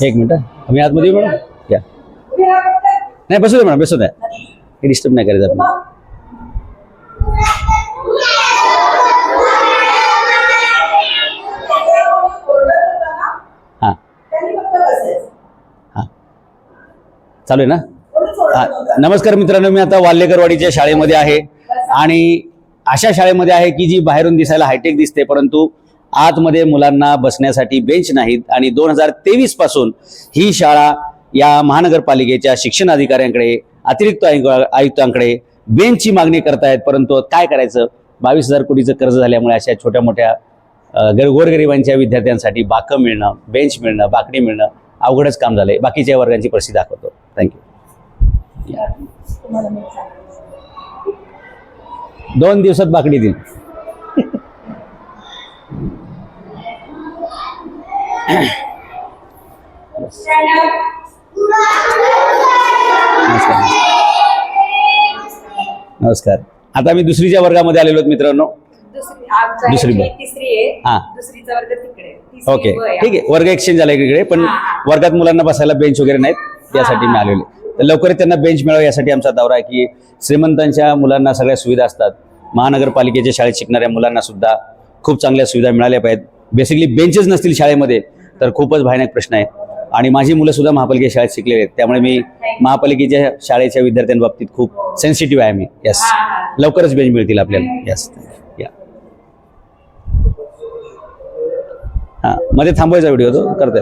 एक मिनटं आम्ही आतमध्ये येऊ मॅडम? या. नाही बसू दे मॅडम बसू द्या हे डिस्टर्ब नाही करायचं आपण चालू आहे ना? नमस्कार मित्रांनो मी आता वाल्हेकरवाडीच्या शाळेमध्ये आहे. आणि अशा शाळेमध्ये आहे की जी बाहेरून दिसायला हायटेक दिसते परंतु आतमध्ये मुलांना बसण्यासाठी बेंच नाहीत आणि दोन हजार तेवीसपासून ही शाळा या महानगरपालिकेच्या शिक्षण अधिकाऱ्यांकडे अतिरिक्त आयु- आयुक्तांकडे बेंचची मागणी करतायत. परंतु काय करायचं? बावीस हजार कोटीचं कर्ज झाल्यामुळे अशा छोट्या मोठ्या गोरगरिबांच्या विद्यार्थ्यांसाठी बाकं मिळणं बेंच मिळणं बाकडी मिळणं अवघडच काम झालंय. बाकीच्या वर्गांची परिस्थिती दाखवतो. थँक्यू दोन दिवसात बाकडी देईन नमस्कार. नमस्कार. आता मी दुसरीच्या वर्गामध्ये आलेलो मित्रांनो. दुसरी हा. ओके. ठीक आहे. वर्ग एक्सचेंज झाला इकडे पण. वर्गात मुलांना बसायला बेंच वगैरे नाहीत. यासाठी मी आलेले तर लवकरच त्यांना बेंच मिळावं यासाठी आमचा दौरा आहे की श्रीमंतांच्या मुलांना सगळ्या सुविधा असतात. महानगरपालिकेच्या शाळेत शिकणाऱ्या मुलांना सुद्धा खूप चांगल्या सुविधा मिळाल्या पाहिजेत. बेसिकली बेंचेस नसतील शाळेमध्ये. तर खूपच भयानक प्रश्न आहे. आणि माझी मुलं सुद्धा महापालिकेच्या शाळेत शिकलेली आहेत. त्यामुळे मी महापालिकेच्या शाळेच्या विद्यार्थ्यांबाबतीत खूप सेन्सिटिव्ह आहे मी. यस. लवकरच बेंच मिळतील आपल्याला. यस या हां. मध्ये थांबवायचा व्हिडिओ तो. करतोय.